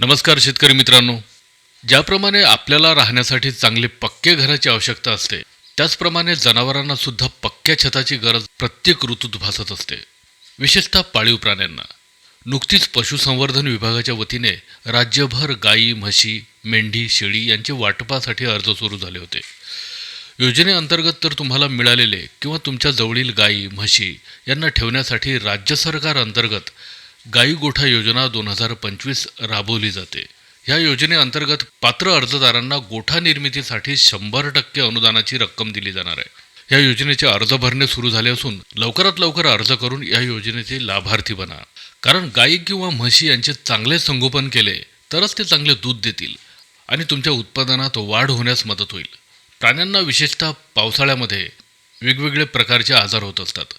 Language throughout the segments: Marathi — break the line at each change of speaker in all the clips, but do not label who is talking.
नमस्कार शेतकरी मित्रांनो. ज्याप्रमाणे आपल्याला राहण्यासाठी चांगले पक्के घराची आवश्यकता असते त्याचप्रमाणे जनावरांना सुद्धा पक्क्या छताची गरज प्रत्येक ऋतूत भासत असते. विशेषतः पाळीव प्राण्यांना. नुकतीच पशुसंवर्धन विभागाच्या वतीने राज्यभर गायी म्हशी मेंढी शेळी यांचे वाटपासाठी अर्ज सुरू झाले होते. योजनेअंतर्गत तर तुम्हाला मिळालेले किंवा तुमच्या जवळील गायी म्हशी यांना ठेवण्यासाठी राज्य सरकार अंतर्गत गाई गोठा योजना दोन हजार पंचवीस राबवली जाते. या योजनेअंतर्गत पात्र अर्जदारांना गोठा निर्मितीसाठी शंभर टक्के अनुदानाची रक्कम दिली जाणार आहे. या योजनेचे अर्ज भरणे सुरू झाले असून लवकरात लवकर अर्ज करून या योजनेचे लाभार्थी बना. कारण गाई किंवा म्हशी यांचे चांगले संगोपन केले तरच ते चांगले दूध देतील आणि तुमच्या उत्पादनात वाढ होण्यास मदत होईल. प्राण्यांना विशेषतः पावसाळ्यामध्ये वेगवेगळे प्रकारचे आजार होत असतात.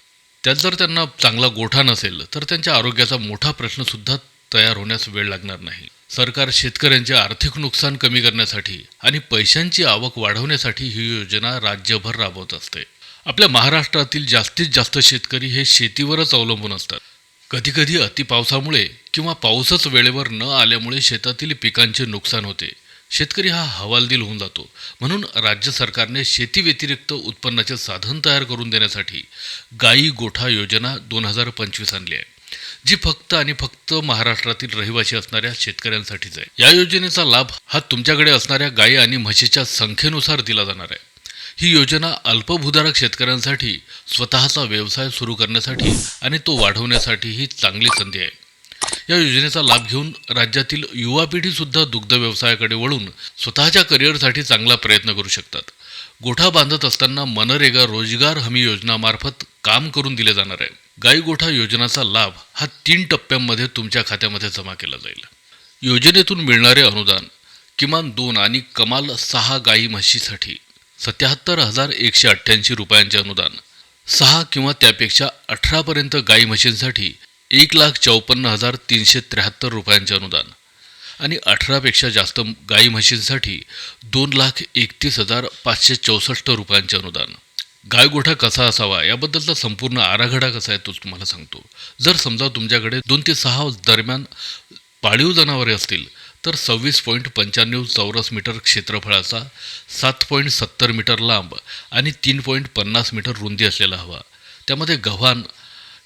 त्यात जर त्यांना चांगला गोठा नसेल तर त्यांच्या आरोग्याचा मोठा प्रश्नसुद्धा तयार होण्यास वेळ लागणार नाही. सरकार शेतकऱ्यांचे आर्थिक नुकसान कमी करण्यासाठी आणि पैशांची आवक वाढवण्यासाठी ही योजना राज्यभर राबवत असते. आपल्या महाराष्ट्रातील जास्तीत जास्त शेतकरी हे शेतीवरच अवलंबून असतात. कधीकधी अतिपावसामुळे किंवा पाऊसच वेळेवर न आल्यामुळे शेतातील पिकांचे नुकसान होते. शेतकरी हा हवालदिल होऊन जातो. म्हणून राज्य सरकारने शेतीव्यतिरिक्त उत्पन्नाचे साधन तयार करून देण्यासाठी गायी गोठा योजना दोन हजार पंचवीस आणली आहे जी फक्त आणि फक्त महाराष्ट्रातील रहिवासी असणाऱ्या शेतकऱ्यांसाठीच आहे. या योजनेचा लाभ हा तुमच्याकडे असणाऱ्या गायी आणि म्हशीच्या संख्येनुसार दिला जाणार आहे. ही योजना अल्पभूधारक शेतकऱ्यांसाठी स्वतःचा व्यवसाय सुरू करण्यासाठी आणि तो वाढवण्यासाठी ही चांगली संधी आहे. या योजनेचा लाभ घेऊन राज्यातील युवा पिढीसुद्धा दुग्ध व्यवसायाकडे वळून स्वतःच्या करिअरसाठी चांगला प्रयत्न करू शकतात. गोठा बांधत असताना मनरेगा रोजगार हमी योजनामार्फत काम करून दिले जाणार आहे. गाई गोठा योजनाचा लाभ हा तीन टप्प्यांमध्ये तुमच्या खात्यामध्ये जमा केला जाईल. योजनेतून मिळणारे अनुदान किमान दोन आणि कमाल सहा गाई म्हशीसाठी सत्याहत्तर हजार एकशे अठ्ठ्याऐंशी रुपयांचे अनुदान सहा किंवा त्यापेक्षा अठरापर्यंत गाई म्हशींसाठी एक लाख चौपन्न हजार तीनशे त्र्याहत्तर रुपयांचे अनुदान आणि अठरापेक्षा जास्त गाई म्हशींसाठी दोन लाख एकतीस हजार पाचशे चौसष्ट रुपयांचे अनुदान. गाय गोठा कसा असावा याबद्दलचा संपूर्ण आराखडा कसा आहे तोच तुम्हाला सांगतो. जर समजा तुमच्याकडे दोन ते सहा दरम्यान पाळीव जनावरे असतील तर सव्वीस पॉईंट पंच्याण्णव चौरस मीटर क्षेत्रफळाचा सात पॉईंट सत्तर मीटर लांब आणि तीन पॉईंट पन्नास मीटर रुंदी असलेला हवा. त्यामध्ये गव्हाण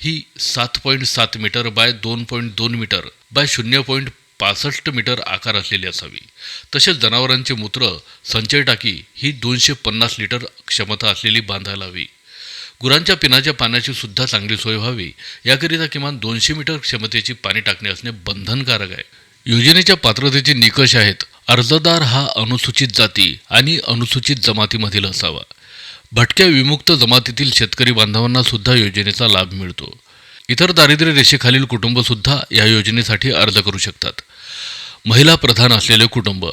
ही सात पॉईंट सात मीटर बाय दोन पॉईंट दोन मीटर बाय शून्य पॉईंट पासष्ट मीटर आकार असलेली असावी. तसेच जनावरांचे मूत्र संचय टाकी ही दोनशे पन्नास लिटर क्षमता असलेली बांधायला हवी. गुरांच्या पिण्याच्या पाण्याची सुद्धा चांगली सोय व्हावी. याकरिता किमान दोनशे मीटर क्षमतेची पाणी टाकणे असणे बंधनकारक आहे. योजनेच्या पात्रतेचे निकष आहेत. अर्जदार हा अनुसूचित जाती आणि अनुसूचित जमातीमधील असावा. भटक्या विमुक्त जमातीतील शेतकरी बांधवांना सुद्धा योजनेचा लाभ मिळतो. इतर दारिद्र्य रेषेखालील कुटुंबसुद्धा या योजनेसाठी अर्ज करू शकतात. महिला प्रधान असलेले कुटुंब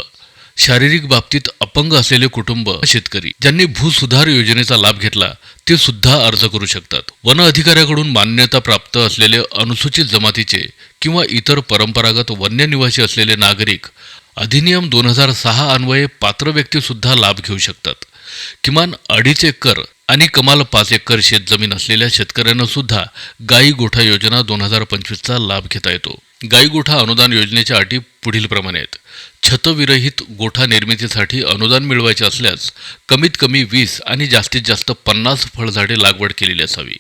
शारीरिक बाबतीत अपंग असलेले कुटुंब शेतकरी ज्यांनी भूसुधार योजनेचा लाभ घेतला ते सुद्धा अर्ज करू शकतात. वन अधिकाऱ्याकडून मान्यता प्राप्त असलेले अनुसूचित जमातीचे किंवा इतर परंपरागत वन्य निवासी असलेले नागरिक अधिनियम दोन हजार सहा अन्वये पात्र व्यक्तीसुद्धा लाभ घेऊ शकतात. किमान अडीच एकर आणि कमाल पाच एकर शेतजमीन असलेल्या शेतकऱ्यांना सुद्धा गाई गोठा योजना दोन हजार पंचवीसचा लाभ घेता येतो. गाई गोठा अनुदान योजनेच्या अटी पुढीलप्रमाणे आहेत. छतविरहित गोठा निर्मितीसाठी अनुदान मिळवायचे असल्यास कमीत कमी वीस आणि जास्तीत जास्त पन्नास फळझाडे लागवड केलेली असावी.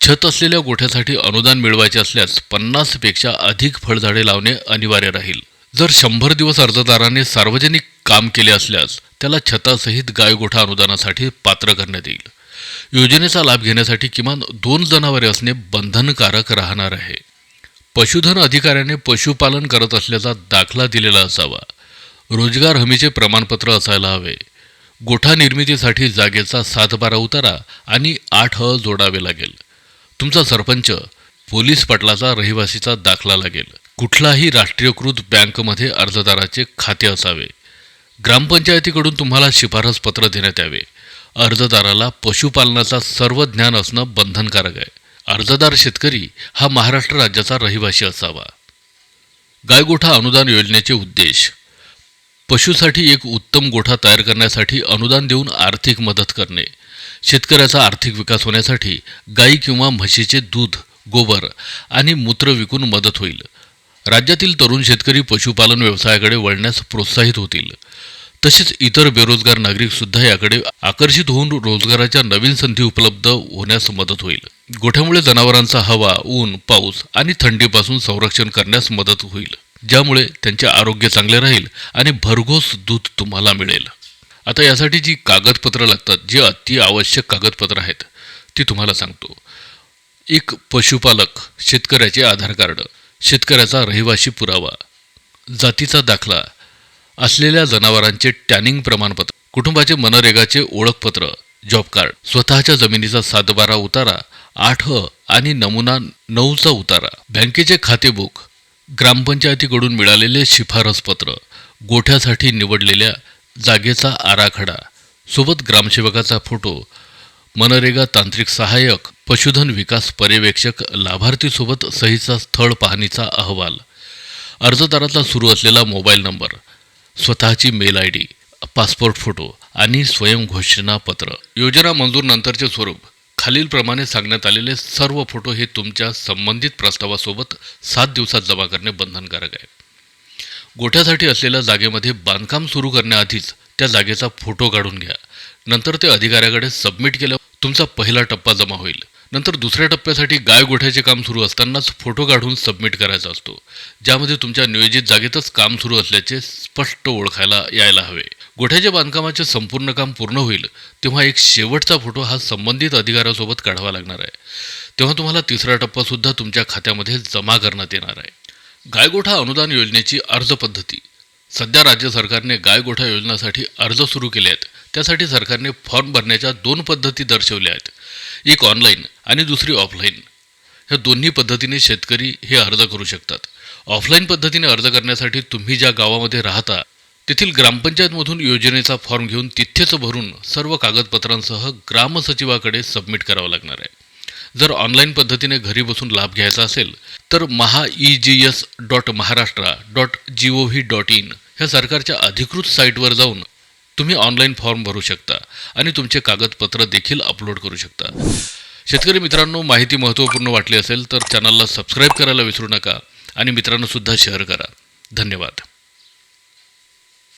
छत असलेल्या गोठ्यासाठी अनुदान मिळवायचे असल्यास पन्नासपेक्षा अधिक फळझाडे लावणे अनिवार्य राहील. जर शंभर दिवस अर्जदाराने सार्वजनिक काम केले असल्यास त्याला छतासहित गायगोठा अनुदानासाठी पात्र करण्यात येईल. योजनेचा लाभ घेण्यासाठी किमान दोन जनावरे असणे बंधनकारक राहणार आहे. पशुधन अधिकाऱ्याने पशुपालन करत असल्याचा दाखला दिलेला असावा. रोजगार हमीचे प्रमाणपत्र असायला हवे. गोठा निर्मितीसाठी जागेचा सातबारा उतारा आणि आठ अ जोडावे लागेल. तुमचा सरपंच पोलीस पटलाचा रहिवासीचा दाखला लागेल. कुठलाही राष्ट्रीयकृत बँकमध्ये अर्जदाराचे खाते असावे. ग्रामपंचायतीकडून तुम्हाला शिफारस पत्र देण्यात यावे. अर्जदाराला पशुपालनाचा सर्व ज्ञान असणं बंधनकारक आहे. अर्जदार शेतकरी हा महाराष्ट्र राज्याचा रहिवासी असावा. गायगोठा अनुदान योजनेचे उद्देश पशुसाठी एक उत्तम गोठा तयार करण्यासाठी अनुदान देऊन आर्थिक मदत करणे. शेतकऱ्याचा आर्थिक विकास होण्यासाठी गाई किंवा म्हशीचे दूध गोबर आणि मूत्र विकून मदत होईल. राज्यातील तरुण शेतकरी पशुपालन व्यवसायाकडे वळण्यास प्रोत्साहित होतील. तसेच इतर बेरोजगार नागरिक सुद्धा याकडे आकर्षित होऊन रोजगाराच्या नवीन संधी उपलब्ध होण्यास मदत होईल. गोठ्यामुळे जनावरांचा हवा ऊन पाऊस आणि थंडीपासून संरक्षण करण्यास मदत होईल. ज्यामुळे त्यांचे आरोग्य चांगले राहील आणि भरघोस दूध तुम्हाला मिळेल. आता यासाठी जी कागदपत्रं लागतात जी अति आवश्यक कागदपत्रं आहेत ती तुम्हाला सांगतो. एक पशुपालक शेतकऱ्याचे आधार कार्ड. शेतकऱ्याचा रहिवाशी पुरावा जातीचा दाखला असलेल्या जनावरांचे टॅनिंग प्रमाणपत्र कुटुंबाचे मनरेगाचे ओळखपत्र जॉब कार्ड स्वतःच्या जमिनीचा सातबारा उतारा आठ अ आणि नमुना नऊचा उतारा बँकेचे खाते बुक ग्रामपंचायतीकडून मिळालेले शिफारसपत्र गोठ्यासाठी निवडलेल्या जागेचा आराखडा सोबत ग्रामसेवकाचा फोटो मनरेगा तांत्रिक सहाय्यक पशुधन विकास पर्यवेक्षक लाभार्थीसोबत सहीचा स्थळ पाहणीचा अहवाल. अर्जदाराचा सुरू असलेला मोबाईल नंबर स्वतःची mail I D passport photo आणि स्वयंघोषणापत्र योजना मंजूर नंतरचे स्वरूप. खालीलप्रमाणे सांगण्यात आलेले सर्व फोटो हे तुमच्या संबंधित प्रस्तावासोबत सात दिवसात जमा करणे बंधनकारक आहे. गोठ्यासाठी असलेल्या जागेमध्ये बांधकाम सुरू करण्याआधीच त्या जागेचा फोटो काढून घ्या. नंतर ते अधिकाऱ्याकडे सबमिट केल्यावर तुमचा पहिला टप्पा जमा होईल. नंतर दुसऱ्या टप्प्यासाठी गाय गोठ्याचे काम सुरू असतानाच फोटो काढून सबमिट करायचा असतो. ज्यामध्ये तुमच्या नियोजित जागेतच काम सुरू असल्याचे स्पष्ट ओळखायला यायला हवे. गोठ्याच्या बांधकामाचे संपूर्ण काम पूर्ण होईल तेव्हा एक शेवटचा फोटो हा संबंधित अधिकाऱ्यासोबत काढावा लागणार आहे. तेव्हा तुम्हाला तिसरा टप्पासुद्धा तुमच्या खात्यामध्ये जमा करण्यात येणार आहे. गायगोठा अनुदान योजनेची अर्ज पद्धती. सध्या राज्य सरकारने गायगोठा योजनासाठी अर्ज सुरू केले आहेत त्यासाठी सरकारने फॉर्म भरण्याच्या दोन पद्धती दर्शवल्या आहेत. एक ऑनलाईन आणि दुसरी ऑफलाईन. ह्या दोन्ही पद्धतीने शेतकरी हे अर्ज करू शकतात. ऑफलाईन पद्धतीने अर्ज करण्यासाठी तुम्ही ज्या गावामध्ये राहता तेथील ग्रामपंचायतमधून योजनेचा फॉर्म घेऊन तिथेच भरून सर्व कागदपत्रांसह ग्रामसचिवाकडे सबमिट करावं लागणार आहे. जर ऑनलाईन पद्धतीने घरी बसून लाभ घ्यायचा असेल तर Maha E G S dot Maharashtra dot G O V dot in ह्या सरकारच्या अधिकृत साईटवर जाऊन तुम्ही ऑनलाईन फॉर्म भरू शकता आणि तुमचे कागदपत्र देखील अपलोड करू शकता. शेतकरी मित्रांनो माहिती महत्त्वपूर्ण वाटली असेल तर चॅनलला सबस्क्राईब करायला विसरू नका आणि मित्रांनोसुद्धा शेअर करा. धन्यवाद.